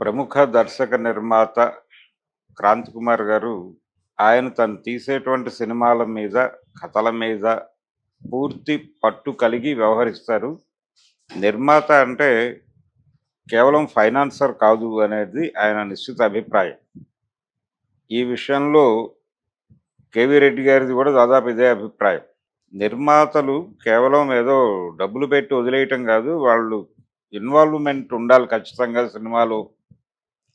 ప్రముఖ దర్శక నిర్మాత క్రాంతి కుమార్ గారు ఆయన తను తీసేటువంటి సినిమాల మీద కథల మీద పూర్తి పట్టు కలిగి వ్యవహరిస్తారు. నిర్మాత అంటే కేవలం ఫైనాన్సర్ కాదు అనేది ఆయన నిశ్చిత అభిప్రాయం. ఈ విషయంలో కేవీ రెడ్డి గారిది కూడా దాదాపు ఇదే అభిప్రాయం. నిర్మాతలు కేవలం ఏదో డబ్బులు పెట్టి వదిలేయటం కాదు వాళ్ళు ఇన్వాల్వ్మెంట్ ఉండాలి ఖచ్చితంగా సినిమాలో.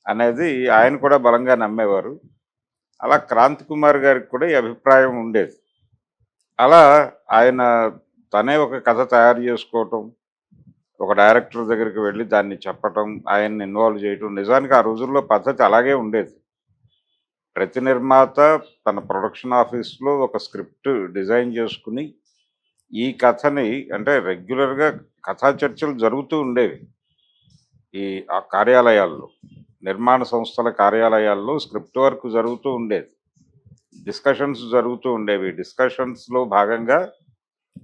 అనేది ఆయన కూడా బలంగా నమ్మేవారు. అలా క్రాంతి కుమార్ గారికి కూడా ఈ అభిప్రాయం ఉండేది. అలా ఆయన తనే ఒక కథ తయారు చేసుకోవటం ఒక డైరెక్టర్ దగ్గరికి వెళ్ళి దాన్ని చెప్పటం ఆయన్ని ఇన్వాల్వ్ చేయటం నిజానికి ఆ రోజుల్లో పద్ధతి అలాగే ఉండేది. ప్రతి నిర్మాత తన ప్రొడక్షన్ ఆఫీస్లో ఒక స్క్రిప్ట్ డిజైన్ చేసుకుని ఈ కథని అంటే రెగ్యులర్గా కథా చర్చలు జరుగుతూ ఉండేవి ఈ ఆ కార్యాలయాల్లో. నిర్మాణ సంస్థల కార్యాలయాల్లో స్క్రిప్ట్ వర్క్ జరుగుతూ ఉండేది. డిస్కషన్స్ జరుగుతూ ఉండేవి. డిస్కషన్స్లో భాగంగా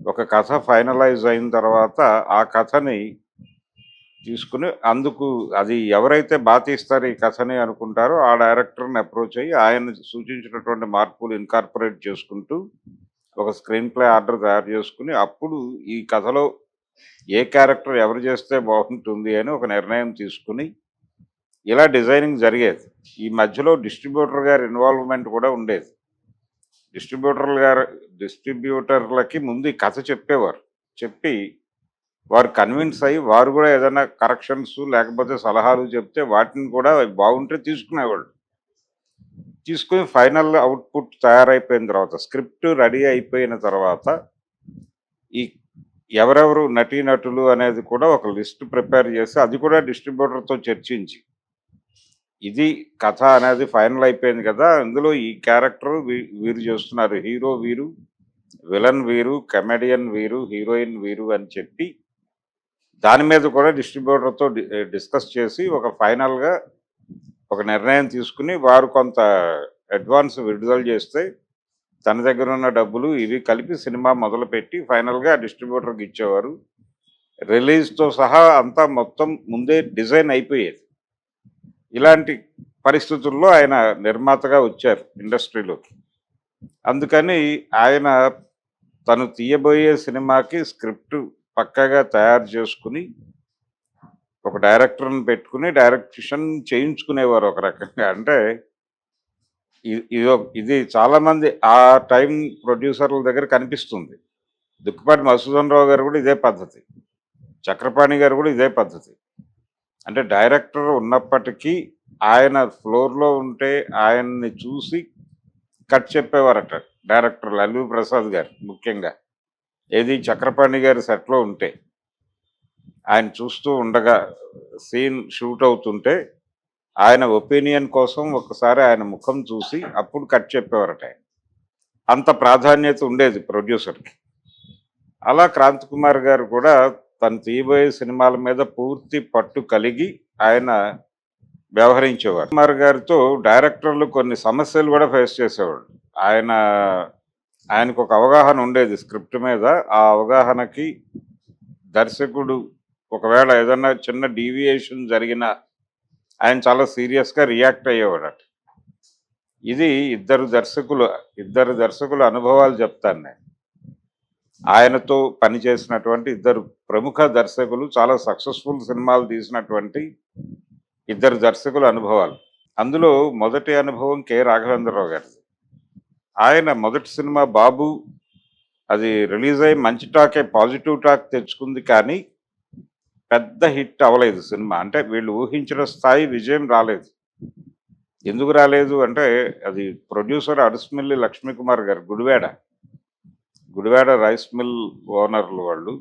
ఒక కథ ఫైనలైజ్ అయిన తర్వాత ఆ కథని తీసుకుని అందుకు అది ఎవరైతే బాగా ఈ కథని అనుకుంటారో ఆ డైరెక్టర్ని అప్రోచ్ అయ్యి ఆయన సూచించినటువంటి మార్పులు ఇన్కార్పొరేట్ చేసుకుంటూ ఒక స్క్రీన్ ప్లే ఆర్డర్ తయారు చేసుకుని అప్పుడు ఈ కథలో ఏ క్యారెక్టర్ ఎవరు చేస్తే బాగుంటుంది అని ఒక నిర్ణయం తీసుకుని ఇలా డిజైనింగ్ జరిగేది. ఈ మధ్యలో డిస్ట్రిబ్యూటర్ గారి ఇన్వాల్వ్మెంట్ కూడా ఉండేది. డిస్ట్రిబ్యూటర్లు గారు డిస్ట్రిబ్యూటర్లకి ముందు ఈ కథ చెప్పేవారు. చెప్పి వారు కన్విన్స్ అయ్యి వారు కూడా ఏదైనా కరెక్షన్స్ లేకపోతే సలహాలు చెప్తే వాటిని కూడా బాగుంటే తీసుకునేవాళ్ళు. తీసుకుని ఫైనల్ అవుట్పుట్ తయారైపోయిన తర్వాత స్క్రిప్ట్ రెడీ అయిపోయిన తర్వాత ఈ ఎవరెవరు నటీనటులు అనేది కూడా ఒక లిస్ట్ ప్రిపేర్ చేసి అది కూడా డిస్ట్రిబ్యూటర్తో చర్చించి ఇది కథ అనేది ఫైనల్ అయిపోయింది కదా. ఇందులో ఈ క్యారెక్టర్ వీరు చేస్తున్నారు. హీరో వీరు విలన్ వీరు కమెడియన్ వీరు హీరోయిన్ వీరు అని చెప్పి దాని మీద కూడా డిస్ట్రిబ్యూటర్తో డిస్కస్ చేసి ఒక ఫైనల్గా ఒక నిర్ణయం తీసుకుని వారు కొంత అడ్వాన్స్ విడుదల చేస్తే తన దగ్గర ఉన్న డబ్బులు ఇవి కలిపి సినిమా మొదలుపెట్టి ఫైనల్గా డిస్ట్రిబ్యూటర్కి ఇచ్చేవారు. రిలీజ్తో సహా అంతా మొత్తం ముందే డిజైన్ అయిపోయేది. ఇలాంటి పరిస్థితుల్లో ఆయన నిర్మాతగా వచ్చారు ఇండస్ట్రీలోకి అందుకని ఆయన తను తీయబోయే సినిమాకి స్క్రిప్ట్ పక్కగా తయారు చేసుకుని ఒక డైరెక్టర్ని పెట్టుకుని డైరెక్షన్ చేయించుకునేవారు ఒక రకంగా. అంటే ఇది ఇది చాలామంది ఆ టైం ప్రొడ్యూసర్ల దగ్గర కనిపిస్తుంది. దుక్కుపాటి మసూదన్ రావు గారు కూడా ఇదే పద్ధతి. చక్రపాణి గారు కూడా ఇదే పద్ధతి. అంటే డైరెక్టర్ ఉన్నప్పటికీ ఆయన ఫ్లోర్లో ఉంటే ఆయన్ని చూసి కట్ చెప్పేవారట డైరెక్టర్ లల్లు ప్రసాద్ గారు ముఖ్యంగా. ఏది చక్రపాణి గారి సెట్లో ఉంటే. ఆయన చూస్తూ ఉండగా సీన్ షూట్ అవుతుంటే ఆయన ఒపీనియన్ కోసం ఒకసారి ఆయన ముఖం చూసి అప్పుడు కట్ చెప్పేవారట ఆయన. అంత ప్రాధాన్యత ఉండేది ప్రొడ్యూసర్కి అలా క్రాంతి కుమార్ గారు కూడా తను తీయబోయే సినిమాల మీద పూర్తి పట్టు కలిగి ఆయన వ్యవహరించేవాడు. కుమార్ గారితో డైరెక్టర్లు కొన్ని సమస్యలు కూడా ఫేస్ చేసేవాడు. ఆయన ఆయనకు ఒక అవగాహన ఉండేది స్క్రిప్ట్ మీద. ఆ అవగాహనకి దర్శకుడు ఒకవేళ ఏదన్నా చిన్న డీవియేషన్ జరిగినా ఆయన చాలా సీరియస్గా రియాక్ట్ అయ్యేవాడట. ఇది ఇద్దరు దర్శకులు ఇద్దరు దర్శకుల అనుభవాలు చెప్తాను నేను. ఆయనతో పనిచేసినటువంటి ఇద్దరు ప్రముఖ దర్శకులు చాలా సక్సెస్ఫుల్ సినిమాలు తీసినటువంటి ఇద్దరు దర్శకుల అనుభవాలు. అందులో మొదటి అనుభవం కె. రాఘవేంద్రరావు గారిది. ఆయన మొదటి సినిమా బాబు అది రిలీజ్ అయ్యి మంచి టాకే పాజిటివ్ టాక్ తెచ్చుకుంది కానీ పెద్ద హిట్ అవ్వలేదు సినిమా. అంటే వీళ్ళు ఊహించిన స్థాయి విజయం రాలేదు. ఎందుకు రాలేదు అంటే అది ప్రొడ్యూసర్ అడుసుమిల్లి లక్ష్మీకుమార్ గారు గుడివాడ. గుడివాడ రైస్ మిల్ ఓనర్లు వాళ్ళు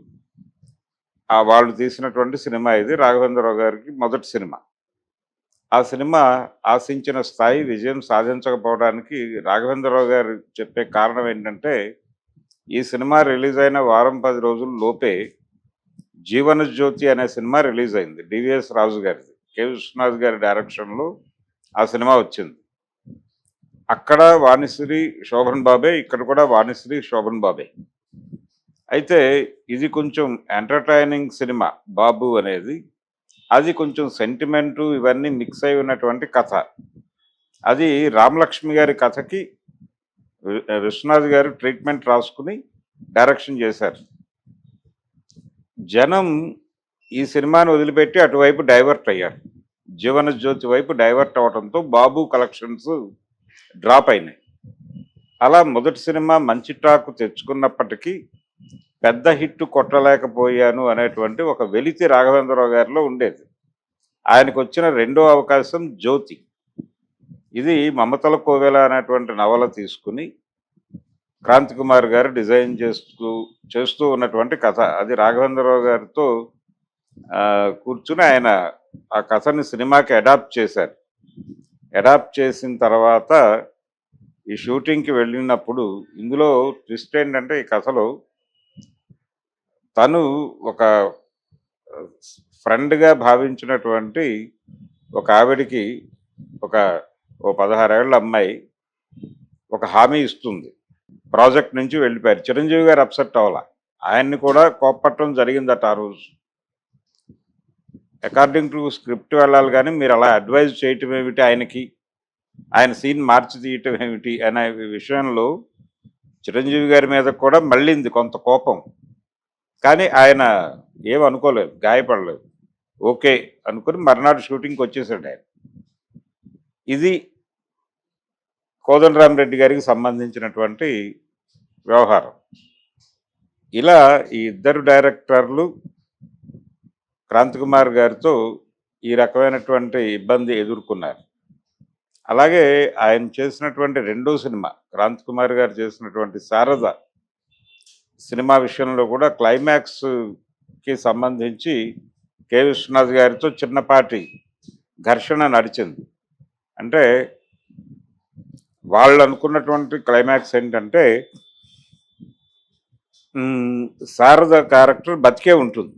ఆ వాళ్ళు తీసినటువంటి సినిమా ఇది రాఘవేంద్రరావు గారికి మొదటి సినిమా. ఆ సినిమా ఆశించిన స్థాయి విజయం సాధించకపోవడానికి రాఘవేంద్రరావు గారు చెప్పే కారణం ఏంటంటే ఈ సినిమా రిలీజ్ అయిన వారం పది రోజుల లోపే జీవన జ్యోతి అనే సినిమా రిలీజ్ అయింది డివిఎస్ రాజు గారిది. కె విశ్వనాథ్ గారి డైరెక్షన్లో ఆ సినిమా వచ్చింది. అక్కడ వాణిశ్రీ శోభన్ బాబే ఇక్కడ కూడా వాణిశ్రీ శోభన్ బాబే. అయితే ఇది కొంచెం ఎంటర్టైనింగ్ సినిమా బాబు అనేది. అది కొంచెం సెంటిమెంటు ఇవన్నీ మిక్స్ అయి ఉన్నటువంటి కథ. అది రామలక్ష్మి గారి కథకి విశ్వనాథ్ గారు ట్రీట్మెంట్ రాసుకుని డైరెక్షన్ చేశారు. జనం ఈ సినిమాని వదిలిపెట్టి అటువైపు డైవర్ట్ అయ్యారు. జీవన జ్యోతి వైపు డైవర్ట్ అవడంతో బాబు కలెక్షన్స్ డ్రాప్ అయినాయి. అలా మొదటి సినిమా మంచి టాక్ తెచ్చుకున్నప్పటికీ పెద్ద హిట్ కొట్టలేకపోయాను అనేటువంటి ఒక వెలితి రాఘవేంద్రరావు గారిలో ఉండేది. ఆయనకు వచ్చిన రెండో అవకాశం జ్యోతి. ఇది మమతల కోవెల అనేటువంటి నవల తీసుకుని క్రాంతి కుమార్ గారు డిజైన్ చేస్తూ చేస్తూ ఉన్నటువంటి కథ. అది రాఘవేంద్రరావు గారితో కూర్చుని ఆయన ఆ కథని సినిమాకి అడాప్ట్ చేశారు. అడాప్ట్ చేసిన తర్వాత ఈ షూటింగ్కి వెళ్ళినప్పుడు ఇందులో ట్విస్ట్ ఏంటంటే ఈ కథలో తను ఒక ఫ్రెండ్గా భావించినటువంటి ఒక ఆవిడికి ఒక ఓ పదహారేళ్ళ అమ్మాయి ఒక హామీ ఇస్తుంది. ప్రాజెక్ట్ నుంచి వెళ్ళిపోయారు. చిరంజీవి గారు అప్సెట్ అవ్వాల. ఆయన్ని కూడా కోప్పట్టడం జరిగిందట ఆ రోజు. అకార్డింగ్ టు స్క్రిప్ట్ వెళ్ళాలి కానీ మీరు అలా అడ్వైజ్ చేయటం ఏమిటి ఆయనకి? ఆయన సీన్ మార్చి తీయటం ఏమిటి? అనే విషయంలో చిరంజీవి గారి మీద కూడా మళ్ళీంది కొంత కోపం. కానీ ఆయన ఏమనుకోలేదు అనుకోలేదు గాయపడలేదు. ఓకే అనుకుని మర్నాడు షూటింగ్కి వచ్చేసాడు ఆయన. ఇది కోదండరామరెడ్డి గారికి సంబంధించినటువంటి వ్యవహారం. ఇలా ఈ ఇద్దరు డైరెక్టర్లు క్రాంతి కుమార్ గారితో ఈ రకమైనటువంటి ఇబ్బంది ఎదుర్కొన్నారు. అలాగే ఆయన చేసినటువంటి రెండో సినిమా క్రాంతి కుమార్ గారు చేసినటువంటి శారద సినిమా విషయంలో కూడా క్లైమాక్స్కి సంబంధించి కె. విశ్వనాథ్ గారితో చిన్నపాటి ఘర్షణ నడిచింది. అంటే వాళ్ళు అనుకున్నటువంటి క్లైమాక్స్ ఏంటంటే శారద క్యారెక్టర్ బతికే ఉంటుంది.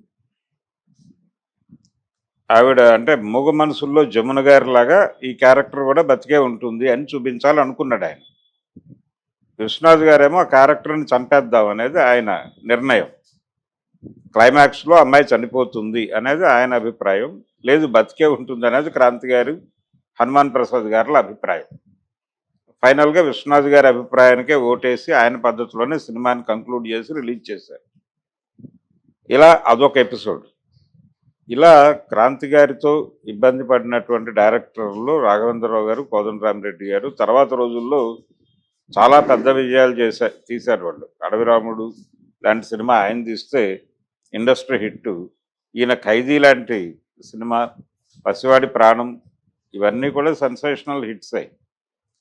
ఆవిడ అంటే మూగ మనసుల్లో జమున గారి లాగా ఈ క్యారెక్టర్ కూడా బతికే ఉంటుంది అని చూపించాలి అనుకున్నాడు ఆయన. విశ్వనాథ్ గారేమో ఆ క్యారెక్టర్ని చంపేద్దాం అనేది ఆయన నిర్ణయం. క్లైమాక్స్లో అమ్మాయి చనిపోతుంది అనేది ఆయన అభిప్రాయం. లేదు బతికే ఉంటుంది అనేది క్రాంతి గారు హనుమాన్ ప్రసాద్ గారుల అభిప్రాయం. ఫైనల్గా విశ్వనాథ్ గారి అభిప్రాయానికే ఓటేసి ఆయన పద్ధతిలోనే సినిమాని కంక్లూడ్ చేసి రిలీజ్ చేశారు. ఇలా అదొక ఎపిసోడ్. ఇలా క్రాంతి గారితో ఇబ్బంది పడినటువంటి డైరెక్టర్లు రాఘవేంద్రరావు గారు కోదండరామిరెడ్డి గారు తర్వాత రోజుల్లో చాలా పెద్ద విజయాలు చేశారు తీశారు వాళ్ళు. అడవిరాముడు లాంటి సినిమా ఆయన తీస్తే ఇండస్ట్రీ హిట్ ఈయన ఖైదీ లాంటి సినిమా పసివాడి ప్రాణం ఇవన్నీ కూడా సెన్సేషనల్ హిట్స్. అయ్యి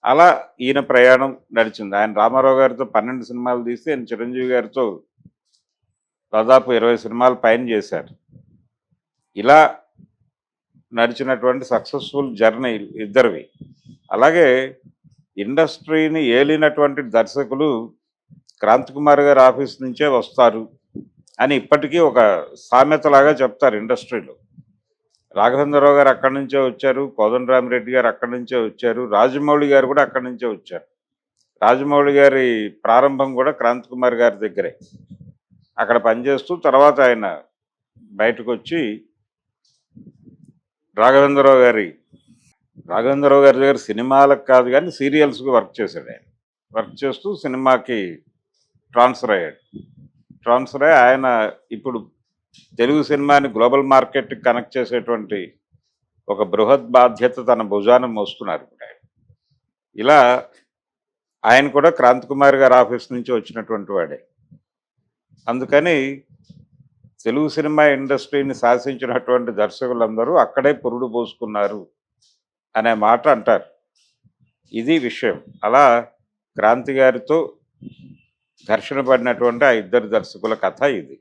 అలా ఈయన ప్రయాణం నడిచింది. ఆయన రామారావు గారితో పన్నెండు సినిమాలు తీస్తే ఆయన చిరంజీవి గారితో దాదాపు ఇరవై సినిమాలు పైన చేశారు. ఇలా నడిచినటువంటి సక్సెస్ఫుల్ జర్నీ ఇద్దరివి. అలాగే ఇండస్ట్రీని ఏలినటువంటి దర్శకులు క్రాంతి కుమార్ గారి ఆఫీస్ నుంచే వస్తారు అని ఇప్పటికీ ఒక సామెతలాగా చెప్తారు ఇండస్ట్రీలో. రాఘవేంద్రరావు గారు అక్కడి నుంచే వచ్చారు కోదండరామిరెడ్డి గారు అక్కడి నుంచే వచ్చారు రాజమౌళి గారు కూడా అక్కడి నుంచే వచ్చారు. రాజమౌళి గారి ప్రారంభం కూడా క్రాంతి కుమార్ గారి దగ్గరే. అక్కడ పనిచేస్తూ తర్వాత ఆయన బయటకు వచ్చి రాఘవేంద్రరావు గారి రాఘవేంద్రరావు గారి దగ్గర సినిమాలకు కాదు కానీ సీరియల్స్కి వర్క్ చేశాడు ఆయన. వర్క్ చేస్తూ సినిమాకి ట్రాన్స్ఫర్ అయ్యాడు. ట్రాన్స్ఫర్ అయ్యి ఆయన ఇప్పుడు తెలుగు సినిమాని గ్లోబల్ మార్కెట్కి కనెక్ట్ చేసేటువంటి ఒక బృహత్ బాధ్యత తన భుజాన మోస్తున్నారు ఇప్పుడు ఆయన. ఇలా ఆయన కూడా క్రాంతి కుమార్ గారి ఆఫీస్ నుంచి వచ్చినటువంటి వాడే. అందుకని తెలుగు సినిమా ఇండస్ట్రీని శాసించినటువంటి దర్శకులందరూ అక్కడే పురుడు పోసుకున్నారు అనే మాట అంటారు. ఇది విషయం. అలా క్రాంతి గారితో ఘర్షణ పడినటువంటి ఆ ఇద్దరు దర్శకుల కథ ఇది.